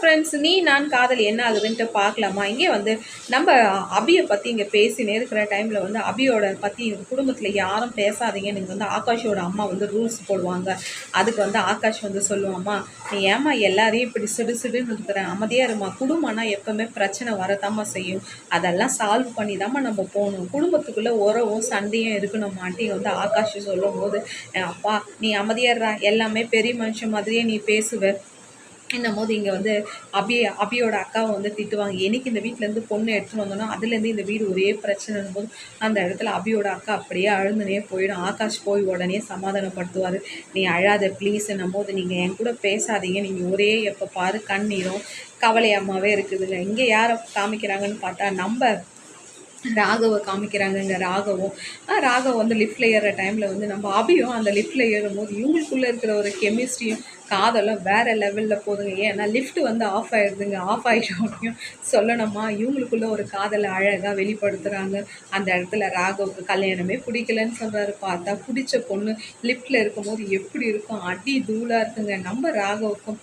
Friends நீ நான் காதல் என்ன ஆகுதுன்ட்டு பார்க்கலாமா? இங்கே வந்து நம்ம அபியை பற்றி இங்கே பேசினே இருக்கிற டைமில் வந்து அபியோட பற்றி குடும்பத்தில் யாரும் பேசாதீங்க. நீங்கள் வந்து ஆகாஷோட அம்மா வந்து ரூல்ஸ் போடுவாங்க. அதுக்கு வந்து ஆகாஷ் வந்து சொல்லுவாம்மா நீ ஏம்மா எல்லாரையும் இப்படி சிடு சிடுன்னு இருக்கிற? அமைதியாக இருமா குடும்பம்னா எப்போவுமே பிரச்சனை வரத்தாம்மா செய்யும். அதெல்லாம் சால்வ் பண்ணி தாம்மா நம்ம போகணும். குடும்பத்துக்குள்ளே உறவும் சண்டையும் இருக்கணுமான்ட்டு வந்து ஆகாஷ் சொல்லும் போது அப்பா நீ அமைதியாடுறா எல்லாமே பெரிய மனுஷன் மாதிரியே நீ பேசுவ. என்னும் போது இங்கே வந்து அபி அபியோட அக்காவை வந்து திட்டுவாங்க. எனக்கு இந்த வீட்டிலேருந்து பொண்ணு எடுத்துகிட்டு வந்தோன்னா அதுலேருந்து இந்த வீடு ஒரே பிரச்சனைன்னும் போது அந்த இடத்துல அபியோட அக்கா அப்படியே அழுந்துனே போயிடும். ஆகாஷ் போய் உடனே சமாதானப்படுத்துவார். நீ அழாத ப்ளீஸ் என்னும் போது நீங்கள் என் கூட பேசாதீங்க. நீங்கள் ஒரே எப்போ பாரு கண்ணீரும் கவலையம்மாவே இருக்குதுல்ல இங்கே யாரை காமிக்கிறாங்கன்னு பார்த்தா நம்ம ராகவை காமிக்கிறாங்கங்க ராகவும். ராகவ் வந்து லிஃப்ட்டில் ஏறுற டைமில் வந்து நம்ம அபியும் அந்த லிஃப்ட்டில் ஏறும்போது இவங்களுக்குள்ளே இருக்கிற ஒரு கெமிஸ்ட்ரியும் காதெல்லாம் வேறு லெவலில் போதுங்க. ஏன்னா லிஃப்ட் வந்து ஆஃப் ஆயிடுதுங்க ஆஃப் ஆகிட்டோனையும் சொல்லணுமா? இவங்களுக்குள்ளே ஒரு காதலை அழகாக வெளிப்படுத்துகிறாங்க அந்த இடத்துல ராகவுக்கு கல்யாணமே பிடிக்கலன்னு சொல்கிறாரு பார்த்தா பிடிச்ச பொண்ணு லிஃப்ட்டில் இருக்கும்போது எப்படி இருக்கும்? அடி தூளாக இருக்குங்க. நம்ம ராகவுக்கும்